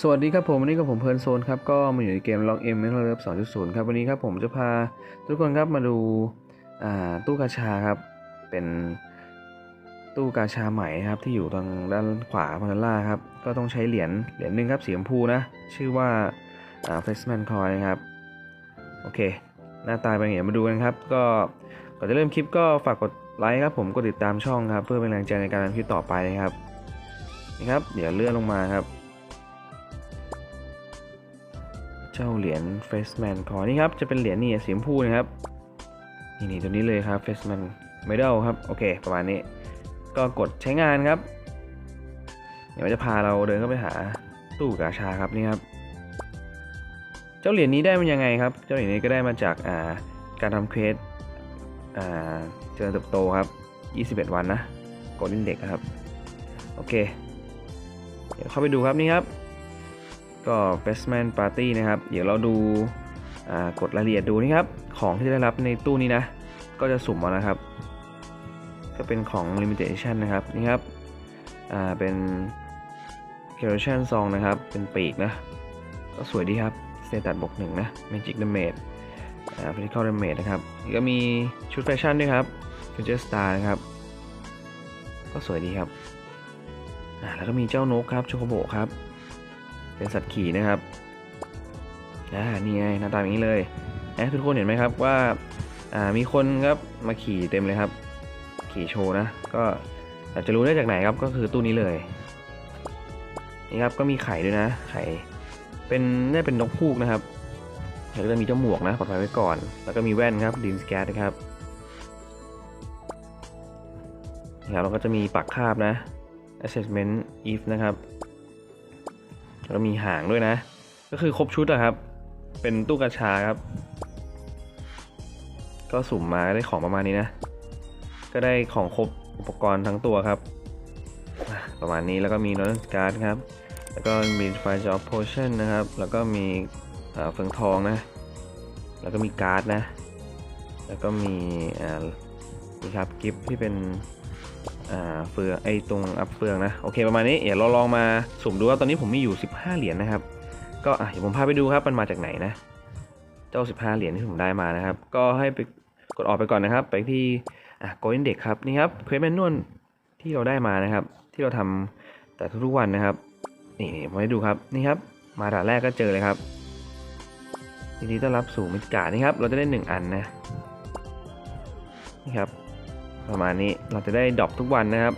สวัสดีครับผมวันนี้กับผมเพลินโซนครับก็มาอยู่ในเกม Log M Metal Love 2.0ครับวันนี้ครับผมจะพาทุกคนครับมาดูาตู้กาชาครับ เป็นตู้กาชาใหม่ครับที่อยู่ทางด้านขวาพานาล่าครับก็ต้องใช้เหรียญเหรียญหนึ่งครับสีชมพูนะ ชื่อว่าอ่า Freshman Coin นะครับ โอเค หน้าตาเป็นอย่างไรมาดูกันครับ ก็ก่อนจะเริ่มคลิปก็ฝากกดไลค์ครับผมกดติดตามช่องครับ เพื่อเป็นแรงใจในการทำคลิปต่อไปนะครับนี่ครับ เดี๋ยวเลื่อนลงมาครับ เจ้าเหรียญ Freshman Coin นี่ครับ จะเป็นเหรียญนี่สีชมพูนะครับ นี่นี่ตัวนี้เลยครับ Freshman Medal ครับ โอเค ประมาณนี้ ก็กดใช้งานครับ เดี๋ยวจะพาเราเดินเข้าไปหาตู้กาชาครับนี่ครับ เจ้าเหรียญนี้ได้มันยังไงครับ เจ้าเหรียญนี้ก็ได้มาจากอ่าการทำเควสอ่าเจริญเติบโตครับ 21 วันนะกดลินเด็กครับ โอเค เดี๋ยวเข้าไปดูครับนี่ครับ ก็ Bestman Party นะครับ เดี๋ยวเราดูกดรายละเอียดดูนี่ครับ ของที่ได้รับในตู้นี้นะ ก็จะสุ่มมานะครับ ก็เป็นของ Limited Edition นะครับ นี่ครับเป็น c u r a t i o n Song นะครับ เป็นปีกนะ ก็สวยดีครับสเตตัสบวกหนึ่งนะ Magic Damage อ่า Physical Damage นะครับ ก็มีชุดแฟชั่นด้วยครับ Future Star นะครับ ก็สวยดีครับ แล้วก็มีเจ้านกครับ โชโคโบครับ เป็นสัตว์ขี่นะครับอ่านี่ไงหน้าตาอย่างนี้เลยนะทุกคนเห็นไหมครับว่าอ่ามีคนครับมาขี่เต็มเลยครับ ขี่โชว์นะก็อากจะรู้ได้จากไหนครับก็คือตู้นี้เลยนี่ครับก็มีไข่ด้วยนะไข่เป็นน่เป็นนกพูกนะครับแล้วก็จะมีเจ้าหมวกนะปลอดภัยไว้ก่อน แล้วก็มีแว่นครับดินสแกตนะครับนี่ครับเราก็จะมีปักคาบนะ assessment if นะครับ แล้วมีหางด้วยนะ ก็คือครบชุดอะครับ เป็นตู้กระชาครับ ก็สุ่มมาได้ของประมาณนี้นะ ก็ได้ของครบอุปกรณ์ทั้งตัวครับ ประมาณนี้แล้วก็มีนอตการ์ดครับ แล้วก็มีไฟจ็อบโพชั่นนะครับ แล้วก็มีเอ่อเฟืองทองนะ แล้วก็มีการ์ดนะ แล้วก็มีนี่ครับกิฟที่เป็น อ่าเฟืองไอตรงอัพเฟืองนะโอเคประมาณนี้เดี๋ยวเราลองมาสุ่มดูว่าตอนนี้ผมมีอยู่ 15 เหรียญนะครับ ก็อะเดี๋ยวผมพาไปดูครับมันมาจากไหนนะ เจ้า 15 เหรียญที่ผมได้มานะครับ ก็ให้ไปกดออกไปก่อนนะครับ ไปที่อะโกลเด้นเด็กครับนี่ครับเควสแมนนวลที่เราได้มานะครับ ที่เราทำแต่ทุกๆวันนะครับนี่นี่ผมให้ดูครับนี่ครับ มาด่านแรกก็เจอเลยครับยินดีต้อนรับสู่มิตรการนี่ครับ เราจะได้หนึ่งอันนะนี่ครับ ประมาณนี้เราจะได้ดรอปทุกวันนะครับ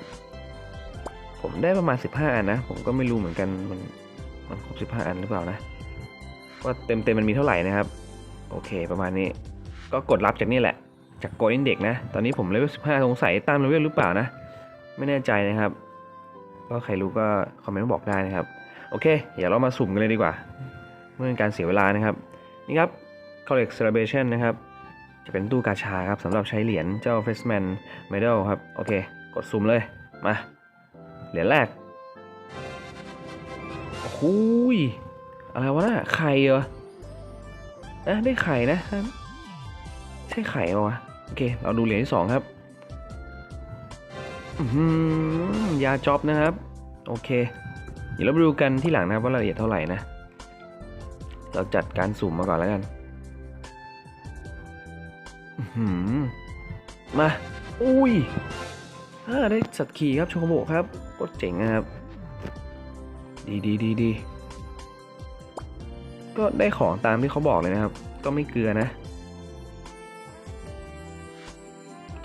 ผมได้ประมาณ 15 อันนะ ผมก็ไม่รู้เหมือนกันมันมันครบ 15 อันหรือเปล่านะว่าเต็มเต็มมันมีเท่าไหร่นะครับ โอเคประมาณนี้ ก็กดรับจากนี่แหละ จากโกอินเด็กนะ ตอนนี้ผมเลเวล 15 สงสัยตามเลเวลหรือเปล่านะ ไม่แน่ใจนะครับ ก็ใครรู้ก็คอมเมนต์บอกได้นะครับ โอเคเดี๋ยวเรามาสุ่มกันเลยดีกว่า เมื่อเป็นการเสียเวลานะครับ นี่ครับ Collect Celebration นะครับ จะเป็นตู้กาชาครับสำหรับใช้เหรียญเจ้า Freshman Medal ครับ โอเค กดสุ่มเลย มา เหรียญแรกโอ้โหยอะไรวะน่ะไข่เหรอนะได้ไข่นะใช่ไข่ปะวะโอเค เราดูเหรียญที่สองครับอื้อหือยาจ็อบนะครับ โอเค เดี๋ยวเราไปดูกันที่หลังนะครับว่ารายละเอียดเท่าไหร่นะ เราจัดการสุ่มมาก่อนแล้วกัน มา อุ้ยอาได้สัตว์ขี่ครับโชโกโบครับก็เจ๋งนะครับ ดีดีดีดีก็ได้ของตามที่เขาบอกเลยนะครับ ก็ไม่เกลือนะ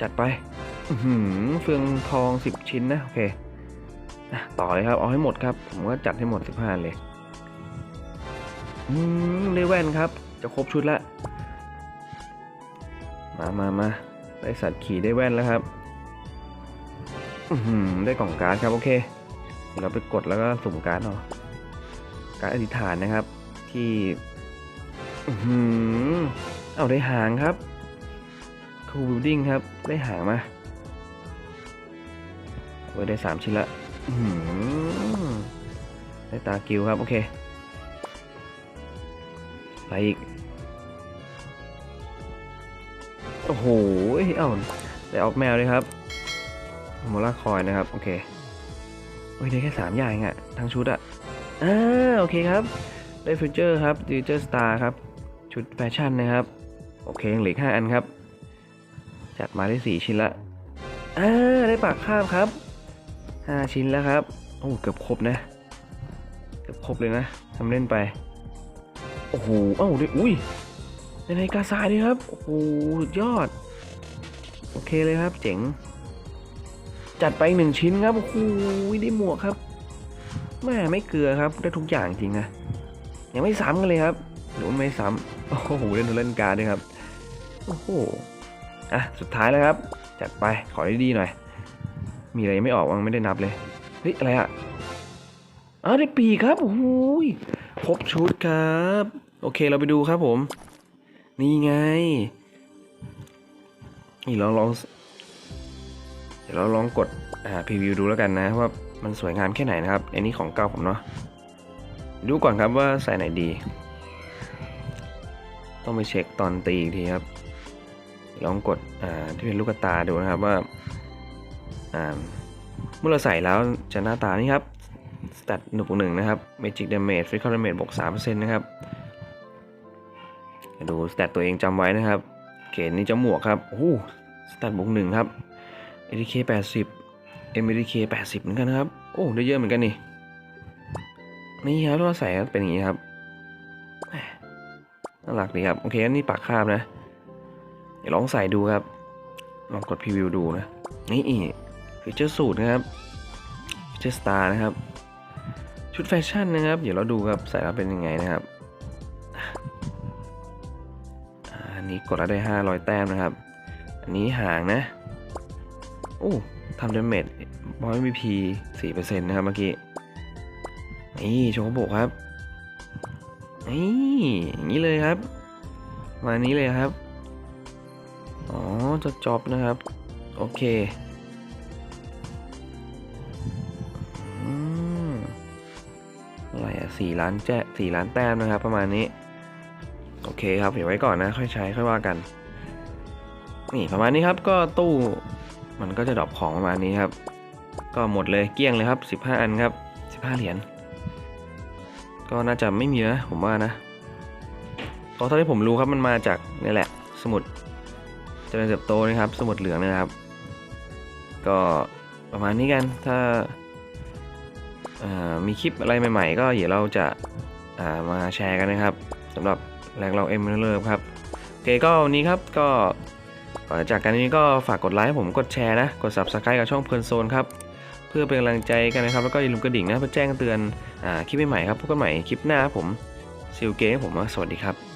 จัดไปอื้อหืเฟืองทอง 10 ชิ้นนะ โอเคต่อเลยครับ เอาให้หมดครับ ผมก็จัดให้หมด 15 เลย อืม ได้แว่นครับ จะครบชุดละ มามามาได้สัตว์ขี่ได้แว่นแล้วครับอือหือได้กล่องการ์ดครับโอเคเราไปกดแล้วก็สุ่มการ์ดเอาการ์ดอธิษฐานนะครับ ที่อือหือเอาได้หางครับคูบิลดิ้งครับ ได้หางมาเว้ยได้สามชิ้นละอือหือได้ตากิวครับ โอเค โอ้โหเอ้าได้ออกแมวเลยครับโมล่าคอยนะครับ โอเคเฮ้ยได้แค่สามอย่างองอะทั้งชุดอะอ่าโอเคครับ ได้ฟิวเจอร์ครับฟิวเจอร์สตาร์ครับ ชุดแฟชั่นนะครับ โอเคยังเหลือห้าอันครับ จัดมาได้สี่ชิ้นละอ่าได้ปากคาบครับห้าชิ้นแล้วครับ โอ้เกือบครบนะ เกือบครบเลยนะทำเล่นไป โอ้โห เอ้าด้วย อุ้ยในนาฬิกาทรายด้วยครับ โอ้โหสุดยอด โอเคเลยครับ เจ๋ง จัดไปหนึ่งชิ้นครับโอ้โหได้หมวกครับแม่ไม่เกลือครับ ได้ทุกอย่างจริงนะยังไม่ซ้ำกันเลยครับหรือว่าไม่ซ้ำโอ้โหเล่นเล่นการด้วยครับโอ้โหอะสุดท้ายแล้วครับ จัดไปขอดีๆหน่อย มีอะไรยังไม่ออกวังไม่ได้นับเลยเฮ้ยอะไรอะอ้าวได้ปีครับโอ้โหยครบชุดครับ โอเคเราไปดูครับผม นี่ไง นี่ลองลอง เดี๋ยวเราลองกดอ่าพรีวิวดูแล้วกันนะว่ามันสวยงามแค่ไหนนะครับ อันนี้ของเก่าผมเนาะ ดูก่อนครับว่าใส่ไหนดี ต้องไปเช็คตอนตีอีกทีครับ ลองกดอ่าที่เป็นลูกตาดูนะครับว่าอ่าเมื่อเราใส่แล้วจะหน้าตานี่ครับสแตทหนึ่งบหนึ่งนะครับ Magic Damage Physical Damage บวกสามเปอร์เซ็นต์นะครับ ดูสแตทตัวเองจำไว้นะครับเกณฑ์นี้จะหมวกครับโอ้สแตทบวกหนึ่งครับ ATK 80 MATK 80 เหมือนกันนะครับ โอ้ได้เยอะเหมือนกันนี่ นี่ครับเราใส่เป็นอย่างนี้ครับน่ารักดีครับ โอเคอันนี้ปากคาบนะเดี๋ยวลองใส่ดูครับ ลองกดพรีวิวดูนะ นี่ฟีเจอร์สูตรนะครับฟีเจอร์สตาร์นะครับ ชุดแฟชั่นนะครับ เดี๋ยวเราดูครับใส่แล้วเป็นยังไงนะครับ นนี้กดแล้วได้ 500 แต้มนะครับ อันนี้ห่างนะโอ้ทำดาเมจบอยมีพีสี่เปอร์เซ็นต์นะครับเมื่อกี้ นี่โชว์โบกครับ นี่อย่างนี้เลยครับ มานี้เลยครับ อ๋อจะจบนะครับ โอเคอืมอะไรอะสี่ล้านแจ้สี่ล้านแต้มนะครับ ประมาณนี้ โอเคครับเดี๋ยวไว้ก่อนนะ ค่อยใช้ค่อยว่ากัน นี่ประมาณนี้ครับก็ตู้มันก็จะดรอปของประมาณนี้ครับ ก็หมดเลยเกลี้ยงเลยครับ 15 อันครับ 15 เหรียญก็น่าจะไม่มีนะผมว่านะเพราะเท่าที่ผมรู้ครับมันมาจากนี่แหละ สมุดเจริญเติบโตนะครับ สมุดเหลืองนะครับ ก็ประมาณนี้กันถ้าามีคลิปอะไรใหม่ ๆ ก็เดี๋ยวเราจะามาแชร์กันนะครับสำหรับ แลกเราเอ็มเลิฟครับโอเคก็วันนี้ครับก็ก่อนจากกันนี้ก็ฝากกดไลค์ให้ผมกดแชร์นะ กด subscribe กับช่องเพลินโซนครับเพื่อเป็นกำลังใจกันนะครับ แล้วก็อย่าลืมกระดิ่งนะเพื่อแจ้งเตือนอคลิปใหม่ๆครับพบกันใหม่คลิปหน้าผมซิลเก้ผมสวัสดีครับ